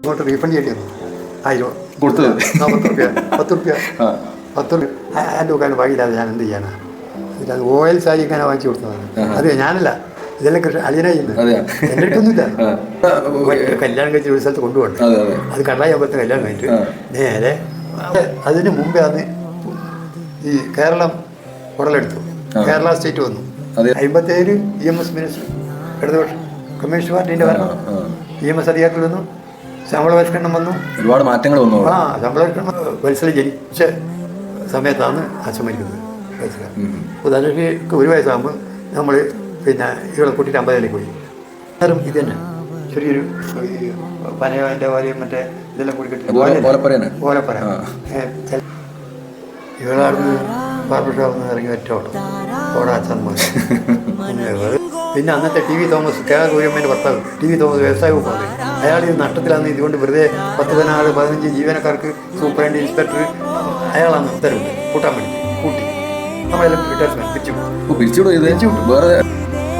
ഇങ്ങോട്ട് റീഫണ്ട് ചെയ്യേണ്ടി വന്നു. ആയിരോ കൊടുത്തു പത്ത് റുപ്യ പത്ത് റുപ്യ പത്ത് റുപ്യ എന്റെ ഉക്കാൻ വൈകില്ലാതെ ഞാൻ എന്ത് ചെയ്യാനാ? ഇത് ഓയിൽ സാരി ഇങ്ങനെ വാങ്ങിച്ചു കൊടുത്തതാണ്. അത് ഞാനല്ല. ഇതെല്ലാം കൃഷി അളിയനായിരുന്നു എന്റെ അടുത്തൊന്നുമില്ല. കല്യാണം കഴിച്ച് ഒരു സ്ഥലത്ത് കൊണ്ടുപോകണ്ട? അതെ കണ്ണായി അമ്പലത്തെ കല്യാണം കഴിഞ്ഞിട്ട് നേരെ അത് അതിന് മുമ്പേ അത് ഈ കേരളം ഉടലെടുത്തു. കേരള സ്റ്റേറ്റ് വന്നു. അമ്പത്തേഴ് ഇ എം എസ് മിനിസ്റ്റർ ഇടതുപക്ഷം കമ്മ്യൂണിസ്റ്റ് പാർട്ടീന്റെ ഭരണം. ഇ എം എസ് അധികാരത്തിൽ വന്നു. ശമ്പള പരിഷ്കരണം വന്നു. ഒരുപാട് മാറ്റങ്ങൾ വന്നു. ആ ശമ്പളവൽക്കരണം വത്സല ജനിച്ച സമയത്താണ് അച്ഛൻ മരിക്കുന്നത്. വത്സല ഉം. അപ്പോൾ ധനുഷിക്ക് ഒരു വയസ്സാകുമ്പോൾ നമ്മൾ പിന്നെ ഇവിടെ കൂട്ടിയിട്ട് അമ്പതിലേക്ക് പോയി. അന്നേരം ഇത് തന്നെ ചെറിയൊരു പനയോന്റെ പോലെയും മറ്റേ ഇതെല്ലാം കൂടി കെട്ടി ആ. ഇവളായിരുന്നു ബാർബർ ഷോപ്പിൽ നിന്ന് ഇറങ്ങി ഒറ്റ ഓട്ടം. ഓടാ അച്ഛൻ പിന്നെ അന്നത്തെ T V Thomas K R ഗൗരിയമ്മേന്റെ ഭർത്താവ് ടി വി തോമസ് വ്യവസായ വകുപ്പാണ് അയാൾ ഈ നഷ്ടത്തിലാണ് ഇതുകൊണ്ട് വെറുതെ പത്ത് പതിനാറ് പതിനഞ്ച് ജീവനക്കാർക്ക് സൂപ്രണ്ട് ഇൻസ്പെക്ടർ അയാളാണ് ഉത്തരവിട്ട് കൂട്ടാൻ വേണ്ടി. കൂട്ടി. നമ്മളെല്ലാം റിട്ടയർമെന്റ് പിരിച്ചു ഇത്? വേറെ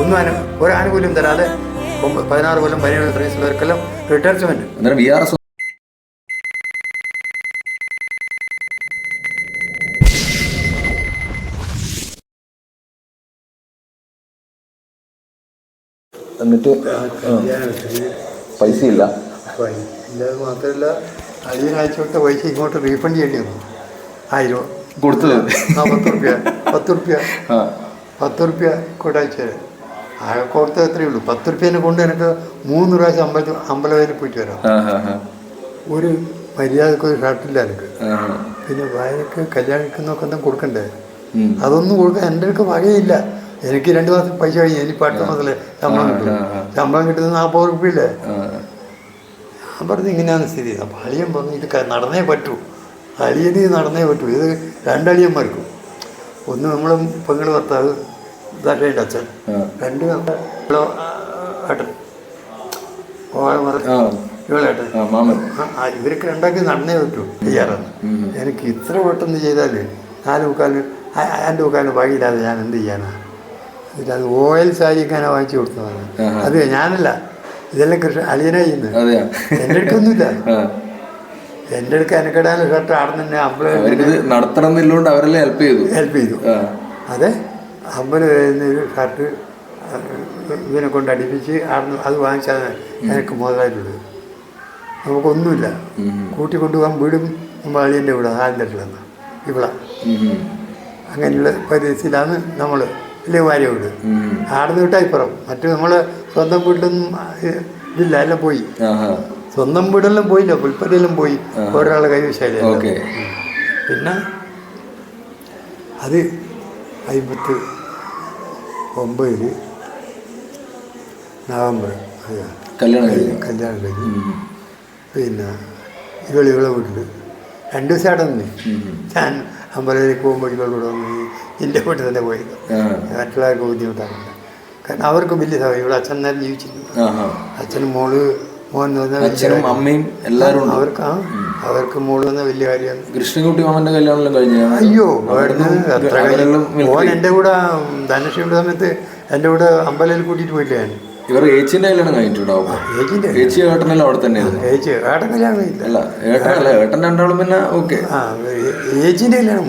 ഒന്നും ഒരു ആനുകൂല്യം തരാതെ പതിനാറ് കൊല്ലം പതിനേഴ് സർവീസുള്ളവർക്കെല്ലാം റിട്ടയർമെന്റ് എന്നിട്ട് പൈസ ഇല്ല ഇല്ലാതെ മാത്രമല്ല അളിയൻ പൈസ ഇങ്ങോട്ട് റീഫണ്ട് ചെയ്യേണ്ടി വന്നു. ആയിരം കൊടുത്തത്. ആ പത്ത് റുപ്യ പത്ത് റുപ്യ. പത്ത് റുപ്യ കൊണ്ടയച്ചു ആകെ കൊടുത്തത് എത്രയേ ഉള്ളൂ. പത്ത് റുപ്യേനെ കൊണ്ട് എനിക്ക് മൂന്ന് പ്രാവശ്യം അമ്പലത്തിൽ അമ്പലവയിൽ പോയിട്ട് വരാം. ഒരു മര്യാദയ്ക്ക് ഒരു ഷർട്ടില്ല എനിക്ക്. പിന്നെ വയനക്ക് കല്യാണിക്കുന്നൊക്കെ എന്തെങ്കിലും കൊടുക്കണ്ടേ? അതൊന്നും കൊടുക്കാൻ എന്റെ അടുക്ക് വകയില്ല. എനിക്ക് രണ്ട് മാസം പൈസ കഴിഞ്ഞു എനിക്ക് അടുത്ത മാസത്തിലെ ശമ്പളം കിട്ടും. ശമ്പളം കിട്ടുന്നത് നാൽപ്പത് റുപ്യയില്ലേ ആ. ഞാൻ പറഞ്ഞു ഇങ്ങനെയാണ് സ്ഥിതി. അപ്പം അളിയൻ പറഞ്ഞു ഇത് നടന്നേ പറ്റൂ. അളിയന് നടന്നേ പറ്റൂ. ഇത് രണ്ടളിയന്മാർക്കും. ഒന്ന് നമ്മളും പെങ്ങൾ ഭർത്താവ് ഇതാക്കേണ്ട അച്ഛൻ. രണ്ട് ഏട്ടൻ. ഇവളേട്ടൻ ആ, ഇവർക്ക് രണ്ടാക്കി നടന്നേ പറ്റൂ. ചെയ്യാറാണ്. എനിക്ക് ഇത്ര പെട്ടെന്ന് ചെയ്താൽ നാല് മുക്കാലും എന്റെ മുക്കാലും വഴിയില്ലാതെ ഞാൻ എന്ത് ചെയ്യാനാ അത് ഓയിൽ സാരി ഇങ്ങനെ വാങ്ങിച്ചു കൊടുത്തതാണ്. അത് ഞാനല്ല ഇതെല്ലാം കൃഷി അളിയനാ ചെയ്യുന്നത് എന്റെ അടുക്കൊന്നുമില്ല എന്റെ എന്റെ അടുക്ക് എനക്കിടാൻ ഷർട്ട് അവിടെ തന്നെ അമ്പലം നടത്തണം അവരെല്ലാം ഹെൽപ്പ് ചെയ്തു. ഹെൽപ്പ് ചെയ്തു. അതെ അമ്പലം ഒരു ഷർട്ട് ഇവനെ കൊണ്ട് അടിപ്പിച്ച് അവിടെ അത് വാങ്ങിച്ചാൽ എനിക്ക് മുതലായിട്ടുള്ളത്. നമുക്കൊന്നുമില്ല. കൂട്ടി കൊണ്ടുപോകാൻ വീടും നമ്മൾ അളിയന്റെ വീട് ആലിന്റെ ഇവിടെ ഉം. ഉം. അങ്ങനെയുള്ള പരിസ്ഥിതിയിലാണ് നമ്മൾ വലിയ കാര്യമുണ്ട്. ആടുന്ന് വിട്ടാൽ ഇപ്പുറം മറ്റു നമ്മൾ സ്വന്തം വീട്ടിലൊന്നും ഇതില്ല എല്ലാം പോയി. സ്വന്തം വീടെല്ലാം പോയില്ല പുൽപ്പറ്റയെല്ലാം പോയി. ഒരാളെ കൈവശാല പിന്നെ അത് അമ്പത്ത് ഒമ്പതിൽ നവംബർ. കല്യാണം കഴിഞ്ഞു. കല്യാണം കഴിഞ്ഞു. പിന്നെ ഇവളിവളെ ഇവളെ വീട്ടിൽ രണ്ട് ദിവസം അവിടെ നിന്ന്. ഞാൻ അമ്പലത്തിലേക്ക് പോകുമ്പോഴേക്കും വന്ന് എന്റെ വീട്ടിൽ തന്നെ പോയി. മറ്റുള്ളവർക്ക് ബുദ്ധിമുട്ടാകില്ല കാരണം അവർക്കും വലിയ സമയം ഇവിടെ അച്ഛൻ നേരം ജീവിച്ചിരുന്നു. അച്ഛനും മോൾ മോൻ അച്ഛനും അമ്മയും എല്ലാവരും അവർക്ക് ആ അവർക്ക് മോൾ വന്ന വലിയ കാര്യമാണ്. കൃഷ്ണൻകുട്ടി മാമന്റെ കല്യാണം കഴിഞ്ഞ അയ്യോ അവിടുന്ന് മോൻ എന്റെ കൂടെ ധനുഷിയുടെ സമയത്ത് എന്റെ കൂടെ അമ്പലത്തിൽ കൂട്ടിയിട്ട് പോയില്ല ഞാൻ? ഇവർ ഏച്ചിന്റെ കല്യാണം കഴിഞ്ഞിട്ടുണ്ടാവും ഏച്ചി ഏട്ടനെല്ലാം അവിടെ തന്നെ ഏജ് ഏട്ടൻ കല്യാണം അല്ല ഏട്ടൻ രണ്ടാളും പിന്നെ ഓക്കെ ഏച്ചിന്റെ കല്യാണം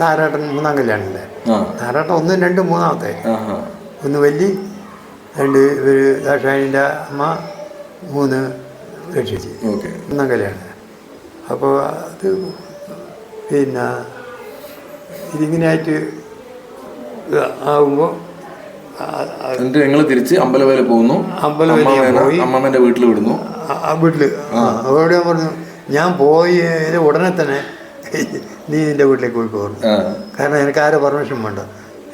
നാരാട്ടൻ മൂന്നാം കല്യാണം നാരാട്ടൻ ഒന്നും രണ്ടും മൂന്നാമത്തെ. ഒന്ന് വല്യ രണ്ട് ഇവർ ദാക്ഷായണിന്റെ അമ്മ മൂന്ന് രക്ഷിച്ച്. ഓക്കെ ഒന്നാം കല്യാണം. അപ്പോൾ അത് പിന്നെ ഇതിങ്ങനെയായിട്ട് ആകുമ്പോൾ എന്നിട്ട് ഞങ്ങൾ തിരിച്ച് അമ്പലവേല പോകുന്നു. അമ്പലവേല അമ്മമ്മേന്റെ വീട്ടിൽ വിടുന്നു. ആ വീട്ടിൽ അവരോട് ഞാൻ പറഞ്ഞു ഞാൻ പോയി ഉടനെ തന്നെ നീ നിന്റെ വീട്ടിലേക്ക് പോയി പോകുന്നു കാരണം എനിക്ക് ആരെ പെർമിഷൻ വേണ്ട.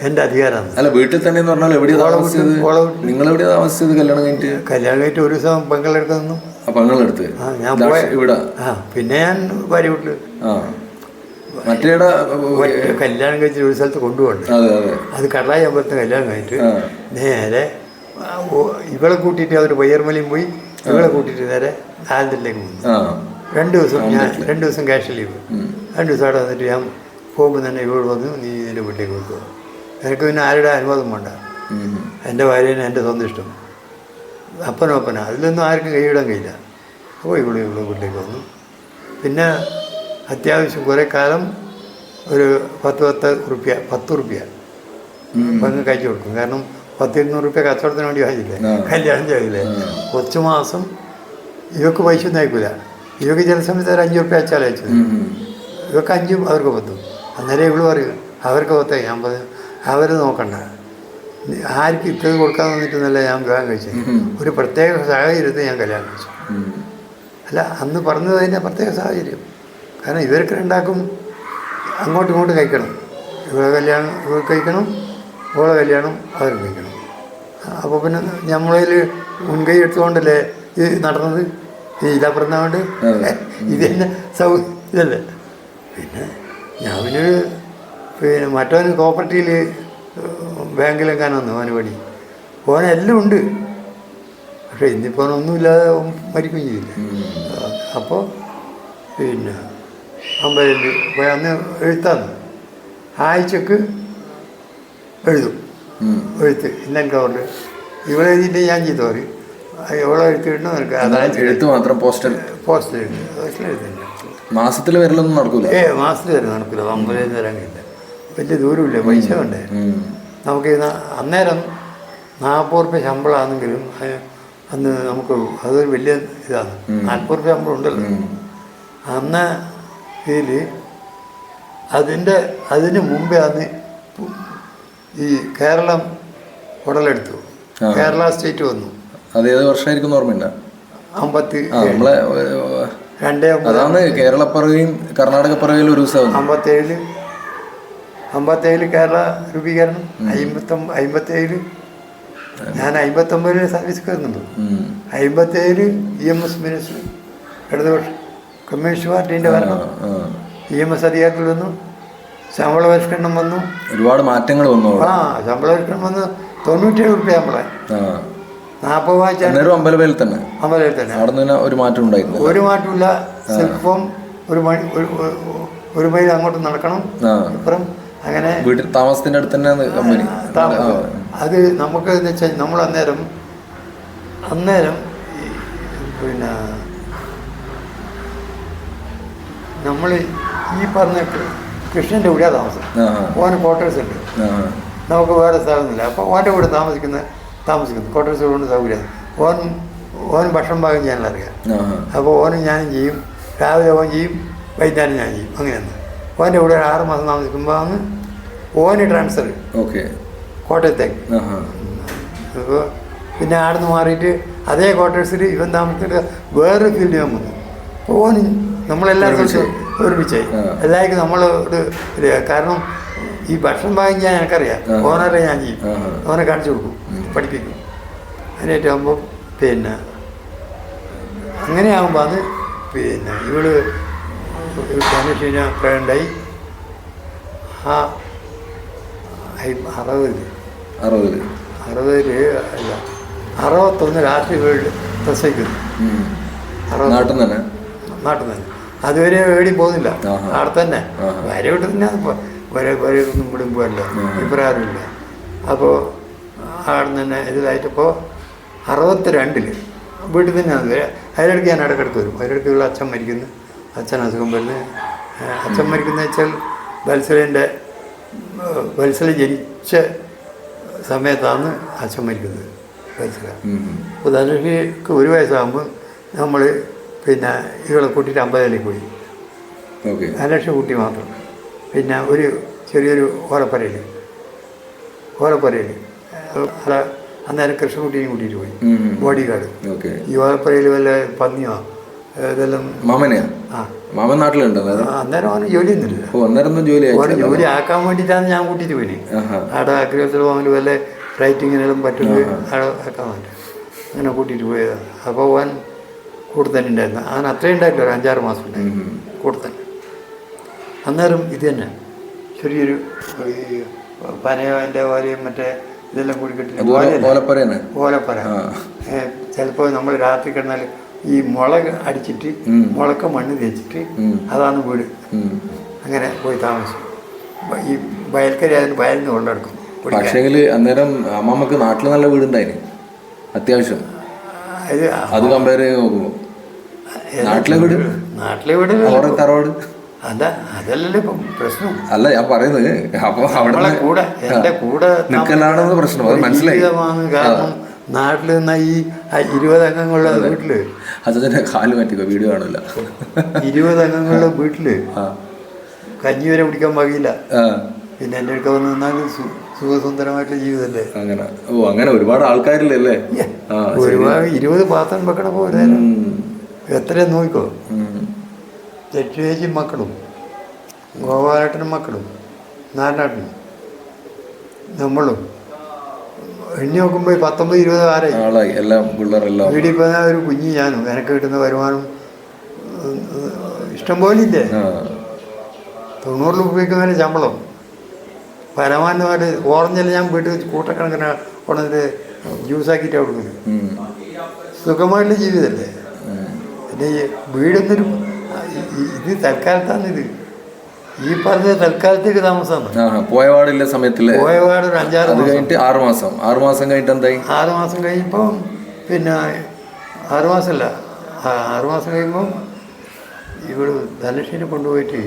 എന്റെ അധികാരമാണ് അല്ല വീട്ടിൽ തന്നെ എന്ന് പറഞ്ഞാൽ എവിടെയാ താമസിച്ചത്. നിങ്ങൾ എവിടെയാ താമസിച്ചത് കല്യാണം കഴിഞ്ഞിട്ട്? കല്യാണം കഴിഞ്ഞിട്ട് ഒരു ദിവസം പെങ്ങളെടുത്ത് നിന്നു. അപ്പൊ ഞങ്ങളെടുത്ത് ഞാൻ ഇവിടെ. പിന്നെ ഞാൻ ഭാര്യ വീട്ടിൽ മറ്റേടെ കല്യാണം കഴിച്ചിട്ട് ഒരു സ്ഥലത്ത് കൊണ്ടുപോകണ്ട? അതെ കടലായി അമ്പലത്ത് കല്യാണം കഴിഞ്ഞിട്ട് നേരെ ഇവളെ കൂട്ടിയിട്ട് അവർ പയ്യർമലയും പോയി ഇവളെ കൂട്ടിയിട്ട് നേരെ ആലത്തിലേക്ക് വന്നു. ആ. രണ്ട് ദിവസം ഞാൻ രണ്ട് ദിവസം ക്യാഷ് ലീവ് രണ്ട് ദിവസം അവിടെ വന്നിട്ട് ഞാൻ പോകുമ്പോൾ തന്നെ ഇവളോട് വന്നു നീ എന്റെ വീട്ടിലേക്ക് കൊടുക്കുക എനിക്ക് പിന്നെ ആരുടെ അനുവാദം വേണ്ട. എന്റെ ഭാര്യനെ എന്റെ സ്വന്തം ഇഷ്ടം. അപ്പനോപ്പന അതിലൊന്നും ആർക്കും കൈയിടാൻ കഴിയില്ല. അപ്പോൾ ഇവിടെ ഇവിടെ വീട്ടിലേക്ക് വന്നു. പിന്നെ അത്യാവശ്യം കുറേ കാലം ഒരു പത്ത് പത്ത് റുപ്യ പത്ത് റുപ്യ. പങ്ക് കഴിച്ചു കൊടുക്കും. കാരണം പത്ത് ഇരുന്നൂറ് റുപ്യ കച്ചവടത്തിന് വേണ്ടി വാങ്ങിയില്ലേ. കല്യാണം ചെയ്തില്ലേ? കുറച്ച് മാസം ഇവക്ക് പൈസ ഒന്നും അയക്കില്ല ഇവക്ക് ചില സമയത്ത് ഒരു അഞ്ച് റുപ്യ അയച്ചാൽ അയച്ചത് ഉം. ഇവക്ക് അഞ്ചും അവർക്ക് പത്തും. അന്നേരം ഇവൾ പറയും അവർക്ക് പത്തേ? ഞാൻ പറഞ്ഞു അവർ നോക്കണ്ട. ആർക്കും ഇത്തത് കൊടുക്കാൻ വന്നിട്ടൊന്നല്ല ഞാൻ വിവാഹം കഴിച്ചത്. ഒരു പ്രത്യേക സാഹചര്യത്തിൽ ഞാൻ കല്യാണം കഴിച്ചു. അല്ല അന്ന് പറഞ്ഞത് അതിന്റെ പ്രത്യേക സാഹചര്യം. കാരണം ഇവർക്ക് രണ്ടാക്കും അങ്ങോട്ടും ഇങ്ങോട്ടും കഴിക്കണം. ഇവളെ കല്യാണം ഇവർക്ക് കഴിക്കണം ഇവളെ കല്യാണം അവർ കഴിക്കണം. അപ്പോൾ പിന്നെ നമ്മളതിൽ മുൻകൈ എടുത്തുകൊണ്ടല്ലേ ഇത് നടന്നത്? അതെ. ഇത് തന്നെ സൗ ഇതല്ലേ? പിന്നെ ഞാൻ പിന്നെ പിന്നെ മറ്റവന് കോപ്പറേറ്റീവിൽ ബാങ്കിലെങ്ങാനും വന്നു അവന് പണി ഓനെല്ലാം ഉണ്ട്. പക്ഷേ ഇന്നിപ്പോൾ ഒന്നുമില്ലാതെ മരിക്കുകയും ചെയ്തില്ല? അപ്പോൾ പിന്നെ അമ്പതിൽ പോയി അന്ന് എഴുത്താന്ന് ആഴ്ചക്ക് എഴുതും. എഴുത്ത് ഇന്നെനിക്ക് കവറിൽ ഇവിടെ എഴുതിയിട്ട് ഞാൻ ചെയ്തു പറയും എവിടെ എഴുത്ത് കിട്ടണം നിനക്ക് അതാണ് എഴുത്ത് മാത്രം പോസ്റ്റൽ പോസ്റ്റൽ എഴുതി. പോസ്റ്റിൽ മാസത്തിൽ വരലൊന്നും നടക്കില്ല ഏ മാസത്തിൽ വരെ നടക്കില്ല അമ്പതിൽ വരാൻ കഴിയില്ല. വലിയ ദൂരമില്ല പൈസ ഉണ്ടേ നമുക്ക് അന്നേരം നാൽപ്പത് റുപ്യ ശമ്പളമാണെങ്കിലും അന്ന് നമുക്ക് അതൊരു വലിയ ഇതാണ്. നാൽപ്പത് റുപ്യ ശമ്പളം ഉണ്ടല്ലോ. അന്ന് ഇതിൽ അതിന്റെ അതിന് മുമ്പേ അന്ന് ഈ കേരളം ഉടലെടുത്തു. കേരള സ്റ്റേറ്റ് വന്നു. അത് ഏത് വർഷമായിരിക്കും ഓർമ്മയുണ്ട? അമ്പത്തി നമ്മളെ രണ്ടേ അതാണ് കേരളപ്പിറവിയും കർണാടക പിറവിയും ഒരു ദിവസം അമ്പത്തേഴിൽ അമ്പത്തേഴിൽ കേരള രൂപീകരണം അമ്പത്തൊമ്പ അമ്പത്തേഴിൽ ഞാൻ അമ്പത്തൊമ്പതിൽ സർവീസ് കയറുന്നുണ്ട് അമ്പത്തേഴിൽ ഇ എം എസ് മിനിസ്റ്റർ ഇടതുപക്ഷം കമ്മ്യൂണിസ്റ്റ് പാർട്ടീന്റെ ഭരണം. ഇ എം എസ് അധികാരത്തിൽ വന്നു ശമ്പള പരിഷ്കരണം വന്നു. ഒരുപാട് മാറ്റങ്ങൾ വന്നു ആ ശമ്പള പരിഷ്കരണം വന്ന് തൊണ്ണൂറ്റേഴ് റുപ്യ നമ്മളെ. ആ. നാൽപ്പത് അമ്പലവേൽ തന്നെ. അമ്പലവേലിൽ തന്നെ. അവിടെ നിന്ന് ഒരു മാറ്റം ഉണ്ടായിരുന്നു ഒരു മാറ്റമില്ല ശില്പം ഒരു മണി ഒരു മൈൽ അങ്ങോട്ട് നടക്കണം. ഇപ്പുറം അങ്ങനെ വീട്ടിൽ താമസത്തിന്റെ അടുത്ത് തന്നെ കമ്പനി. അത് നമുക്ക് എന്ന് വെച്ചാൽ നമ്മൾ അന്നേരം അന്നേരം പിന്നെ നമ്മൾ ഈ പറഞ്ഞ കൃഷ്ണന്റെ കൂടെ താമസം. ഓന് ക്വാർട്ടേഴ്സ് ഉണ്ട്. നമുക്ക് വേറെ സ്ഥലമൊന്നുമില്ല. അപ്പോൾ ഓന്റെ കൂടെ താമസിക്കുന്ന താമസിക്കുന്നു. ക്വാർട്ടേഴ്സ് കൊണ്ട് സൗകര്യം. ഓൻ ഓൻ ഭക്ഷണം പാകം ചെയ്യാനറിയാം അറിയാം. അപ്പോൾ ഓനും ഞാനും ചെയ്യും. രാവിലെ ഓൻ ചെയ്യും. വൈകുന്നേരം ഞാൻ ചെയ്യും. അങ്ങനെയാണ്. ഓന്റെ കൂടെ ഒരു ആറ് മാസം താമസിക്കുമ്പോൾ അന്ന് ഓന് ട്രാൻസ്ഫർ ഓക്കെ. കോട്ടയത്തേക്ക് അപ്പോൾ പിന്നെ ആടുന്ന് മാറിയിട്ട് അതേ ക്വാർട്ടേഴ്സിൽ ഇവൻ താമസിച്ചിട്ട് വേറൊരു ഫീൽഡ് ഞാൻ വന്നു. ഓന് നമ്മളെല്ലാ സ്ഥലത്തും ഒരുമിച്ചായി എല്ലാവർക്കും നമ്മൾ ഒരു കാരണം ഈ ഭക്ഷണം ചെയ്യാൻ എനിക്കറിയാം. ഓണറെ ഓനറെ ഞാൻ ചെയ്യും. ഓനെ കാണിച്ചു കൊടുക്കും. പഠിപ്പിക്കും. അതിനേറ്റാകുമ്പോൾ പിന്നെ അങ്ങനെയാകുമ്പോൾ അത് പിന്നെ ഇവൾ ധനുഷിനെ പ്രേണ്ടായി ആ അറുപത് അറുപതിൽ അറുപതിൽ അറുപതിൽ അല്ല അറുപത്തൊന്ന് രാത്രി വീട് പ്രസവിക്കുന്നു. നാട്ടിൽ തന്നെ? നാട്ടിൽ തന്നെ. അതുവരെ ഏടി പോകുന്നില്ല. അവിടെ തന്നെ. ആഹാ. വരെ വിട്ട് തന്നെ വരെ വരെ ഒന്നും വിടുമ്പോഴല്ല ആഹാ. ഇപ്രകാരമില്ല അപ്പോൾ അവിടെ തന്നെ ഇതായിട്ടപ്പോൾ അറുപത്തി രണ്ടിൽ വീട്ടിൽ തന്നെ അത് വരെ അതിലിടയ്ക്ക് ഞാൻ ഇടയ്ക്കിടയ്ക്ക് വരും. അതിലിടയ്ക്കുള്ള അച്ഛൻ മരിക്കുന്നു. അച്ഛൻ അസുഖം വരുന്നത് അച്ഛൻ മരിക്കുന്ന വെച്ചാൽ വത്സലിന്റെ വത്സല ജനിച്ച സമയത്താണ് അച്ഛൻ മരിക്കുന്നത്. വത്സല. ഉദാഹരണക്ക് ഒരു വയസ്സാകുമ്പോൾ നമ്മൾ പിന്നെ ഇവളെ കൂട്ടിയിട്ട് അമ്പതിലേക്ക് പോയി. ലക്ഷം കുട്ടി മാത്രം. പിന്നെ ഒരു ചെറിയൊരു ഓലപ്പരയിൽ ഓലപ്പരയിൽ അവിടെ അന്നേരം കൃഷ്ണൻകുട്ടിയും കൂട്ടിയിട്ട് പോയി. Bodyguard body guard okay. ഈ ഓലപ്പരയിൽ വല്ല പന്നിയോ? ഇതെല്ലാം മാമനെയാ? ആ. മാമൻ നാട്ടിലുണ്ടോ അന്നേരം? അവന് ജോലിയൊന്നുമില്ല. ഓ അന്നേരം ഒന്നും ജോലി ജോലി ആക്കാൻ വേണ്ടിയിട്ടാണ് ഞാൻ കൂട്ടിയിട്ട് പോയി. അവിടെ അഗ്രികൾച്ചർ ഫാമിൽ വല്ല റൈറ്റിങ്ങിനെല്ലാം പറ്റുന്നത് അവിടെ ആക്കാൻ വേണ്ടി. അങ്ങനെ കൂട്ടിയിട്ട് പോയതാണ് അപ്പോൾ ഓൻ കൂടെ തന്നെ ഉണ്ടായിരുന്നു അവൻ അത്രയും ഉണ്ടായിട്ടില്ല ഒരു അഞ്ചാറ് മാസം ഉണ്ടായിരുന്നു കൂടുതൽ. അന്നേരം ഇത് തന്നെ ചെറിയൊരു ഈ പനയോന്റെ ഓലയും മറ്റേ ഇതെല്ലാം കൂടി കിട്ടി ഓലപ്പരയാണ്. ഓലപ്പര. ആ. ചിലപ്പോൾ നമ്മൾ രാത്രി കിടന്നാൽ ഈ മുളക് അടിച്ചിട്ട്. മുളക്ക മണ്ണ് തേച്ചിട്ട്. അതാണ് വീട്. അങ്ങനെ പോയി താമസിച്ചു. ഈ വയൽക്കരി അതിന് വയലിൽ നിന്ന് കൊണ്ടെടുക്കും പക്ഷേ പക്ഷേങ്കിൽ അന്നേരം അമ്മമ്മക്ക് നാട്ടിൽ നല്ല വീടുണ്ടായിരുന്നു അത്യാവശ്യം. അത് കമ്പയർ ചെയ്ത് നോക്കുമ്പോൾ നാട്ടിലെ വീട് നാട്ടിലെ വീട് അവിടെ തറവാട്? അതാ അതല്ലല്ലോ ഇപ്പം പ്രശ്നം. അല്ല ഞാൻ പറയുന്നത് അപ്പൊ അവിടെ കൂടെ എന്റെ കൂടെ നിക്കലാണെന്ന് പ്രശ്നം അത് മനസ്സിലായി. കാരണം നാട്ടിൽ നിന്ന ഈ ആ ഇരുപത് അംഗങ്ങളുള്ള വീട്ടിൽ. അച്ഛന്റെ കാൽ മാറ്റിക്കോ വീഡിയോ കാണില്ല ഇരുപത് അംഗങ്ങളുടെ വീട്ടിൽ കഞ്ഞി വരെ കുടിക്കാൻ വകയില്ല. പിന്നെ എന്റെ അടുക്ക വന്ന് നിന്നാൽ സുഖസുന്ദരമായിട്ടുള്ള ജീവിതമല്ലേ? അങ്ങനെ. ഓ അങ്ങനെ ഒരുപാട് ആൾക്കാരില്ലല്ലേ ഒരുപാട് ഇരുപത് പാത്രം വെക്കണ പോലെ. എത്രയും നോക്കിക്കോ. ഉം. മക്കളും ഗോപാലേട്ടനും മക്കളും നാരായണനും നമ്മളും. എണ്ണി നോക്കുമ്പോൾ പത്തൊമ്പത് ഇരുപത് ആരായി? ആളായി. എല്ലാം പിള്ളേരെല്ലാം. വീട്ടിൽ പോയാൽ ഒരു കുഞ്ഞ് ഞാനും. എനിക്ക് കിട്ടുന്ന വരുമാനം ഇഷ്ടം പോലെ ഇല്ലേ? ആ. തൊണ്ണൂറ് രൂപയ്ക്ക് മേലെ ശമ്പളം പരമാനമായിട്ട് ഓറഞ്ചെല്ലാം ഞാൻ വീട്ടിൽ വെച്ച് കൂട്ടക്കണക്കിന് കൊണ്ടിട്ട് ജ്യൂസാക്കിയിട്ട് കൊടുക്കുന്നത്. സുഖമായിട്ടുള്ള ജീവിതമല്ലേ. പിന്നെ ഈ വീടൊന്നൊരു ഇത് തൽക്കാലത്താണ് ഇത് ഈ പറഞ്ഞ തൽക്കാലത്തേക്ക് താമസമാണ് പോയവാടില്ല സമയത്തിൽ പോയവാട് ഒരു അഞ്ചാറ് അത് കഴിഞ്ഞിട്ട് ആറ് മാസം. ആറ് മാസം കഴിഞ്ഞിട്ട് എന്തായി? ആറ് മാസം കഴിയുമ്പോൾ പിന്നെ ആറ് മാസമല്ല ആറ് മാസം കഴിയുമ്പോൾ ഇവൾ ധനലക്ഷ്മിനെ കൊണ്ടുപോയിട്ട്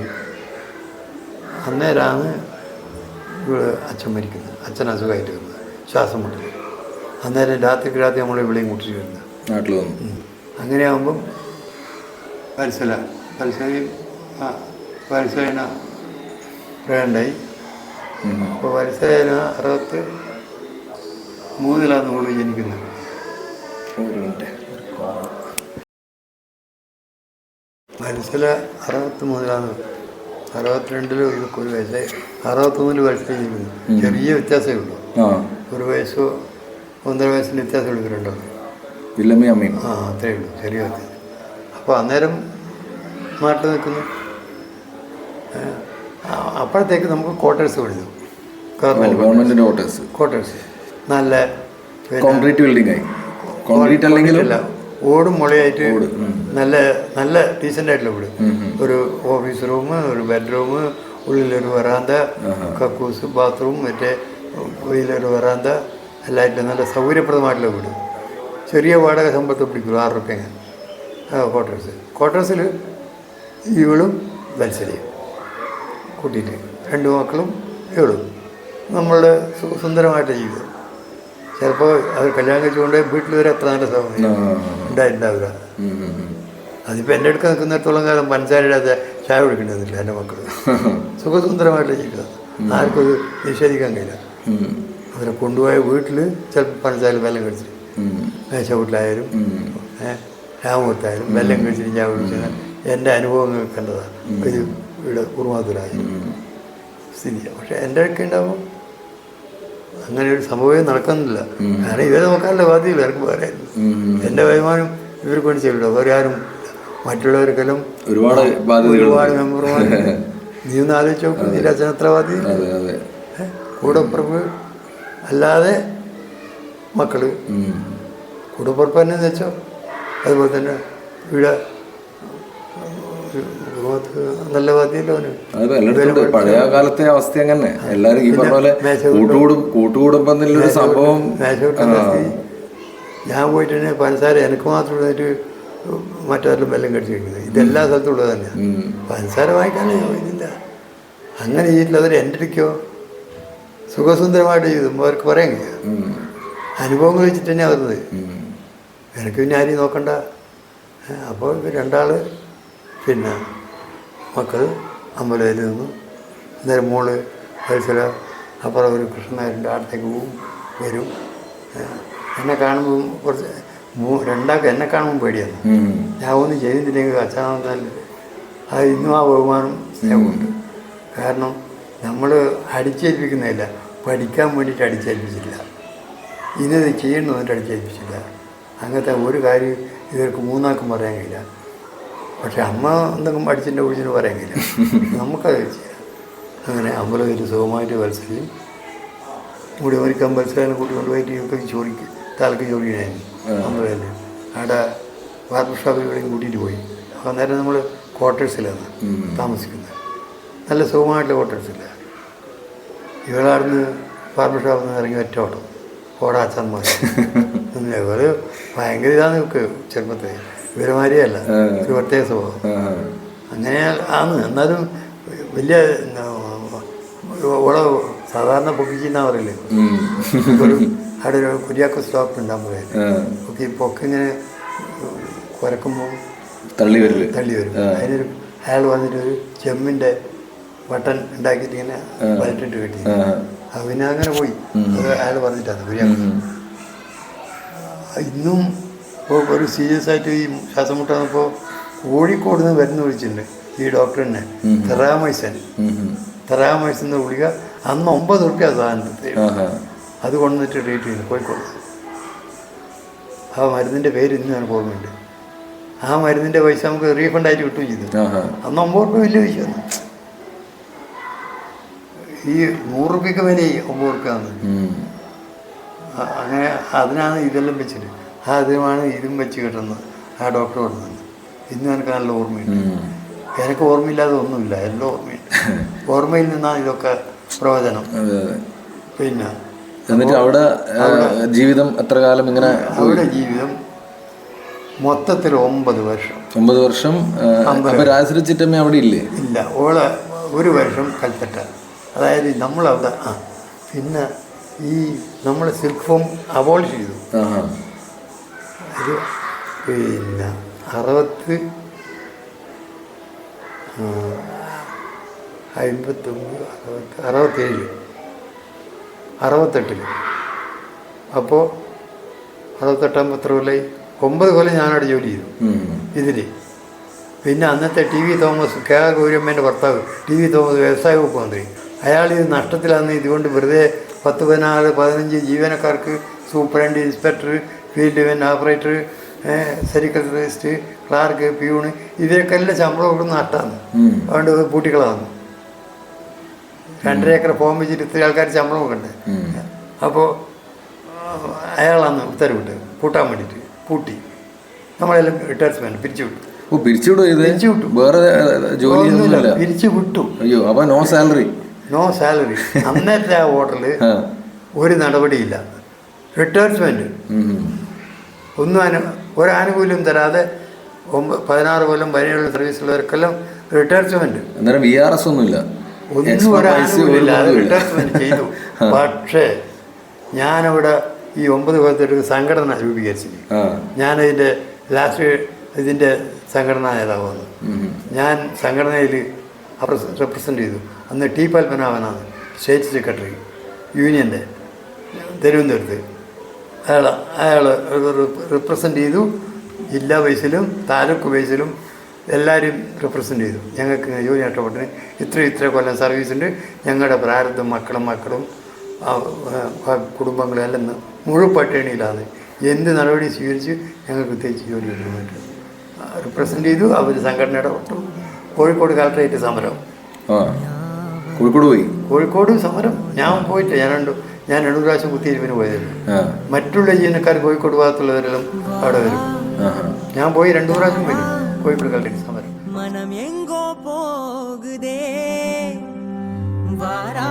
അന്നേരമാണ് ഇവൾ അച്ഛൻ മരിക്കുന്നത്. അച്ഛൻ അസുഖമായിട്ട് വരുന്നത് ശ്വാസം മുട്ടൽ അന്നേരം രാത്രിക്ക് രാത്രി നമ്മൾ ഇവിടെയും കൂട്ടിട്ട് വരുന്നത്. നാട്ടിൽ വന്നു. അങ്ങനെയാകുമ്പം പരസല പരസലയും ആ പരസലേന വേണ്ടായി. അപ്പോൾ പരസലേന അറുപത്ത് മൂന്നിലാണ് നമ്മൾ ജനിക്കുന്നത്. ഒരു മനസ്സിൽ അറുപത്തി മൂന്നിലാണ്. അറുപത്തിരണ്ടിൽ ഇതൊക്കെ ഒരു വയസ്സായി. അറുപത്തൊന്നിൽ വയസ്സിൽ ജനിക്കുന്നു. ചെറിയ വ്യത്യാസമേ ഉള്ളൂ. ഒരു വയസ്സോ ഒന്നര വയസ്സിന് വ്യത്യാസം എടുക്കുന്നുണ്ടോ? വില്ലമ്മയും അമ്മയും. ആ അത്രയേ ഉള്ളൂ. ചെറിയ വ്യത്യാസം. അപ്പോൾ അന്നേരം നാട്ടിൽ നിൽക്കുന്നു. അപ്പോഴത്തേക്ക് നമുക്ക് ക്വാർട്ടേഴ്സ് കൊടുത്തു ഗവൺമെന്റ് ക്വാർട്ടേഴ്സ് ക്വാർട്ടേഴ്സ് നല്ല കോൺക്രീറ്റ് ബിൽഡിംഗ് ആയി. കോൺക്രീറ്റ് അല്ലെങ്കിൽ അല്ല ഓടും മുളയായിട്ട് നല്ല നല്ല ഡീസന്റ് ആയിട്ടുള്ള വീട്. ഒരു ഓഫീസ് റൂം ഒരു ബെഡ്റൂം ഉള്ളിലൊരു വരാന്ത കക്കൂസ് ബാത്റൂം മറ്റേ ഉള്ളിലൊരു വരാന്ത എല്ലായിട്ടും നല്ല സൗകര്യപ്രദമായിട്ടുള്ള വീട്. ചെറിയ വാടക സമ്പത്ത് പിടിക്കുള്ളൂ ആറ് റുപ്യ ക്വാർട്ടേഴ്സ് ക്വാർട്ടേഴ്സിൽ ഇവളും വത്സലയും കൂട്ടിയിട്ട് രണ്ട് മക്കളും ഇവളും. നമ്മളുടെ സുന്ദരമായിട്ട് ജീവിതം. ചിലപ്പോൾ അവർ കല്യാണം കഴിച്ചുകൊണ്ട് വീട്ടിൽ വരെ എത്ര നല്ല സമയം ഉണ്ടായിട്ടുണ്ടാവില്ല. അതിപ്പോൾ എന്റെ അടുത്ത് നിൽക്കുന്നിടത്തോളം കാലം പഞ്ചാരിടാതെ ചായ കുടിക്കേണ്ടതില്ല എന്റെ മക്കൾ സുഖസുന്ദരമായിട്ടുള്ള ജീവിതം. ആർക്കും അത് നിഷേധിക്കാൻ കഴിയില്ല. അവരെ കൊണ്ടുപോയ വീട്ടിൽ ചിലപ്പോൾ പഞ്ചാര വെല്ലം കഴിച്ചു മേശ വീട്ടിലായാലും ഏഹ് രാമൂർത്തായാലും വെല്ലം കഴിച്ചിട്ട് ഞാൻ കുടിച്ചാൽ എന്റെ അനുഭവങ്ങൾ കണ്ടതാണ്. ഒരു ഇവിടെ കുറുമാത്തൂരായാലും സ്ഥിതിയാണ് സ്ഥിതി പക്ഷെ എന്റെ ഒക്കെ ഉണ്ടാവും. അങ്ങനെ ഒരു സംഭവമേ നടക്കുന്നില്ല. കാരണം ഇവരെ നോക്കാനുള്ള ബാധ്യത ഇവർക്ക് വേറെ. എന്റെ വരുമാനം ഇവർക്ക് വേണ്ടി ചെയ്യില്ല വേറെ ആരും മറ്റുള്ളവർക്കെല്ലാം ഒരുപാട് ഒരുപാട് മെമ്പർമാർ നീ ഒന്ന് ആലോചിച്ച് നോക്കും. അച്ഛൻ എത്ര ബാധ്യത കൂടപ്പുറപ്പ് അല്ലാതെ മക്കൾ. കൂടപ്പുറപ്പ് തന്നെ വെച്ചോ. അതുപോലെ തന്നെ ഇവിടെ നല്ല. പഴയ കാലത്തെ അവസ്ഥ അങ്ങനെ എല്ലാരും ഈ പറഞ്ഞ പോലെ കൂട്ടുകൂടും കൂട്ടുകുടുംബം സംഭവം ഞാൻ പോയിട്ട് പഞ്ചസാര എനിക്ക് മാത്രം മറ്റാരും വെല്ലം കടിച്ചു കഴിക്കുന്നത്. ഇതെല്ലാ സ്ഥലത്തും ഉള്ളത് തന്നെയാണ് ഉം. പഞ്ചസാര വാങ്ങിക്കാനേ ഇതില്ല അങ്ങനെ ചെയ്തിട്ടുള്ളവർ എന്റെ അടുക്കോ? സുഖസുന്ദരമായിട്ട് ചെയ്തു. അവർക്ക് പറയാൻ. അനുഭവങ്ങൾ വെച്ചിട്ട് തന്നെ വരുന്നത്. ഉം. എനിക്ക് പിന്നെ ആരെയും നോക്കണ്ട അപ്പോൾ ഇപ്പം രണ്ടാൾ പിന്നെ മക്കൾ അമ്പലത്തിൽ നിന്ന് അന്നേരം മോൾ വത്സല അപ്പുറം ഒരു കൃഷ്ണനായരുണ്ട് അടുത്തേക്ക് പോവും വരും. എന്നെ കാണുമ്പോൾ കുറച്ച് രണ്ടാൾക്ക് എന്നെ കാണുമ്പോൾ പേടിയാണ്. ഞാൻ ഒന്നും ചെയ്യുന്നില്ലെങ്കിൽ അച്ഛനാൽ അത് ഇന്നും ആ ബഹുമാനം സ്നേഹമുണ്ട്. കാരണം നമ്മൾ അടിച്ചേൽപ്പിക്കുന്നില്ല പഠിക്കാൻ വേണ്ടിയിട്ട് അടിച്ചേൽപ്പിച്ചില്ല ഇന്നത് ചെയ്യണമെന്നിട്ട് അടിച്ചേൽപ്പിച്ചില്ല അങ്ങനത്തെ ഒരു കാര്യം ഇവർക്ക് മൂന്നാൾക്കും പറയാൻ കഴിയില്ല. പക്ഷെ അമ്മ എന്തെങ്കിലും പഠിച്ചിട്ട് കുറിച്ചിട്ട് പറയാൻ കഴിയില്ല. നമുക്കത് ചെയ്യാം. അങ്ങനെ അമ്പലത്തിൽ സുഖമായിട്ട് മത്സരിച്ച് കൂടി ഒരു മത്സരം കൂട്ടി കൊണ്ടുപോയിട്ട് ഇവർക്ക് ചോദിക്ക് തലക്ക് ചോദിക്കണായിരുന്നു അമ്പലത്തിൽ അവിടെ ബാർബർ ഷോപ്പിൽ ഇവിടെയും കൂട്ടിയിട്ട് പോയി. അപ്പോൾ അന്നേരം നമ്മൾ ക്വാർട്ടേഴ്സിലാണ്. താമസിക്കുന്നത്. നല്ല സുഖമായിട്ടുള്ള ക്വാർട്ടേഴ്സില്ല ഇവളാടുന്ന് ബാർബർ ഷോപ്പിൽ നിന്ന് ഇറങ്ങി ഒറ്റ ഓട്ടം. ഓടാച്ചാൻ മതി ഒരു ഭയങ്കര ഇതാണ് ഇവർക്ക് ചെറുപ്പത്തിൽ ഇവരുമാരിയല്ല. ഒരു പ്രത്യേക സ്വഭാവം. അങ്ങനെ ആണ്. എന്നാലും വലിയ ഇവിടെ സാധാരണ പൊക്കിച്ചിന്നാ പറയില്ലേ? ഉം. ഒരു അവിടെ ഒരു കുര്യാക്കോ സ്റ്റോപ്പ് ഉണ്ടാകുമ്പോൾ പൊക്കി പൊക്കിങ്ങനെ കുരക്കുമ്പോൾ തള്ളി വരും തള്ളി വരും. അതിനൊരു അയാൾ വന്നിട്ട് ഒരു ചെമ്മിന്റെ ബട്ടൺ ഉണ്ടാക്കിയിട്ട് ഇങ്ങനെ വലട്ടിട്ട് കെട്ടി. പിന്നെ അങ്ങനെ പോയി. അത് അയാൾ പറഞ്ഞിട്ടാണ് ഇന്നും ഇപ്പോൾ ഒരു സീരിയസ് ആയിട്ട് ഈ ശ്വാസം മുട്ടാന്നപ്പോൾ കോഴിക്കോട് നിന്ന് വരുന്ന വിളിച്ചിട്ടുണ്ട് ഈ ഡോക്ടറിനെ. തെറാമൈസൻ. തെറാമൈസൻ എന്ന് ഗുളിക അന്ന് ഒമ്പത് റുപ്യ സാധനത്തിൽ അത് കൊണ്ടുവന്നിട്ട് ട്രീറ്റ് ചെയ്യുന്നു കോഴിക്കോട് ആ മരുന്നിന്റെ പേര് ഇന്ന് എനിക്ക് ഓർമ്മയുണ്ട്. ആ മരുന്നിന്റെ പൈസ നമുക്ക് റീഫണ്ട് ആയിട്ട് കിട്ടുകയും ചെയ്തു. അന്ന് ഒമ്പത് റുപ്യ വലിയ പൈസ ഈ നൂറ് റുപ്യക്ക് വില ഒമ്പത് റുപ്യ ആണ് ഉം. അ- അങ്ങനെ അതിനാണ് ഇതെല്ലാം വെച്ചിട്ട് ആദ്യമാണ് അതിനുമാണ് ഇതും വെച്ച് കിട്ടുന്നത്. ആ ഡോക്ടർ പറഞ്ഞത്. ഇന്ന് എനിക്ക് നല്ല ഓർമ്മയുണ്ട്. എനിക്ക് ഓർമ്മയില്ലാതെ ഒന്നുമില്ല. എല്ലാം ഓർമ്മയുണ്ട് ഓർമ്മയിൽ നിന്നാണ് ഇതൊക്കെ പ്രവചനം. പിന്നെ എന്നിട്ട് അവിടെ ജീവിതം എത്ര കാലം ഇങ്ങനെ അവിടെ ജീവിതം മൊത്തത്തിൽ ഒമ്പത് വർഷം. ഒമ്പത് വർഷം രാജശ്രീ ചിറ്റമ്മ അവിടെ ഇല്ലേ? ഇല്ല ഓളെ ഒരു വർഷം കൽപ്പറ്റ അതായത് നമ്മളവിടെ ആ പിന്നെ ഈ നമ്മൾ സിൽക്ക് ഫോം അബോളിഷ് ചെയ്തു. ഒരു പിന്നെ അറുപത്ത് അമ്പത്തൊമ്പത് അറുപത്തി അറുപത്തേഴ് അറുപത്തെട്ടിൽ അപ്പോൾ അറുപത്തെട്ടാകുമ്പോൾ എത്ര കൊല്ലം ഒമ്പത് കൊല്ലം ഞാനവിടെ ജോലി ചെയ്തു. ഇതിൽ പിന്നെ അന്നത്തെ T V Thomas K R ഗൗരമ്മേന്റെ ഭർത്താവ് ടി വി തോമസ് വ്യവസായ വകുപ്പ് മന്ത്രി. അയാൾ ഇത് നഷ്ടത്തിലാണ് ഇതുകൊണ്ട് വെറുതെ പത്ത് പതിനാറ് പതിനഞ്ച് ജീവനക്കാർക്ക് superintendent inspector field event operator സെക്രട്ടറിസ്റ്റ് clerk peon ഇവരൊക്കെ എല്ലാം ശമ്പളം കൊടുക്കുന്ന നഷ്ടമാണ്. അതുകൊണ്ട് അത് പൂട്ടിക്കളാന്ന് രണ്ടര ഏക്കർ ഫോം വെച്ചിട്ട് ഇത്ര ആൾക്കാർ ശമ്പളം കൊടുക്കണ്ടേ. അപ്പോൾ അയാളാണ് ഉത്തരവിട്ട് പൂട്ടാൻ വേണ്ടിയിട്ട് പൂട്ടി. നമ്മളെല്ലാം റിട്ടയർമെന്റ് പിരിച്ചു വിട്ടു. ഓ വിട്ടു പിരിച്ചു വിട്ടു. വേറെ ജോലി പിരിച്ചു വിട്ടു. അയ്യോ അപ്പൊ നോ സാലറി നോ സാലറി അന്നത്തെ ആ. ഹോട്ടലിൽ ഒരു നടപടിയില്ല. റിട്ടയർമെന്റ് ഉം. ഒന്നും അനു ഒരു ആനുകൂല്യം തരാതെ പതിനാറ് കൊല്ലം പതിനേഴ് സർവീസുള്ളവർക്കെല്ലാം റിട്ടയർമെന്റ് അന്നേരം വി ആർ എസ് ഒന്നുമില്ല. ഒന്നും ഇല്ല. റിട്ടയർമെന്റ് ചെയ്തു. പക്ഷേ ഞാനവിടെ ഈ ഒമ്പത് കൊല്ലത്തൊരു സംഘടന രൂപീകരിച്ചു ആ. ഞാനതിന്റെ ലാസ്റ്റ് ഇതിന്റെ സംഘടനാ നേതാവാണ്. ഞാൻ സംഘടനയിൽ റെപ്രസെന്റ് ചെയ്തു. അന്ന് ടി പത്മനാഭനാണ് സ്റ്റേറ്റ് സെക്രട്ടറി യൂണിയന്റെ തിരുവനന്തപുരത്ത്. അയാൾ അയാൾ റിപ്രസെന്റ് ചെയ്തു. ജില്ലാ വൈസിലും താലൂക്ക് വൈസിലും എല്ലാവരും റിപ്രസെന്റ് ചെയ്തു. ഞങ്ങൾക്ക് യൂണിയൻ ഇഷ്ടപ്പെട്ടിന് ഇത്ര ഇത്ര കൊല്ലം സർവീസ് ഉണ്ട്. ഞങ്ങളുടെ പ്രാരബ്ധം മക്കളും മക്കളും കുടുംബങ്ങളെല്ലാം മുഴുവൻ പട്ടിണിയിലാണ്. എന്ത് നടപടി സ്വീകരിച്ച് ഞങ്ങൾക്ക് പ്രത്യേകിച്ച് ജോലി കിട്ടുന്നുണ്ട് റിപ്രസെന്റ് ചെയ്തു. അവർ സംഘടനയുടെ ഇടപെട്ടു കോഴിക്കോട് കളക്ടറേറ്റ് സമരം. കോഴിക്കോട് പോയി? കോഴിക്കോട് സമരം. ഞാൻ പോയിട്ട് ഞാനുണ്ട് ഞാൻ രണ്ടു പ്രാവശ്യം കുത്തിയിരുപ്പിന് പോയതായിരുന്നു. മറ്റുള്ള ജീവനക്കാർ കോഴിക്കോട് ഭാഗത്തുള്ളവരെല്ലാം അവിടെ വരും. ഞാൻ പോയി രണ്ടു പ്രാവശ്യം വരും കോഴിക്കോട് കളക്ടറേറ്റ് സമരം. മനം എങ്കോ പോകുതേ? വാരാ.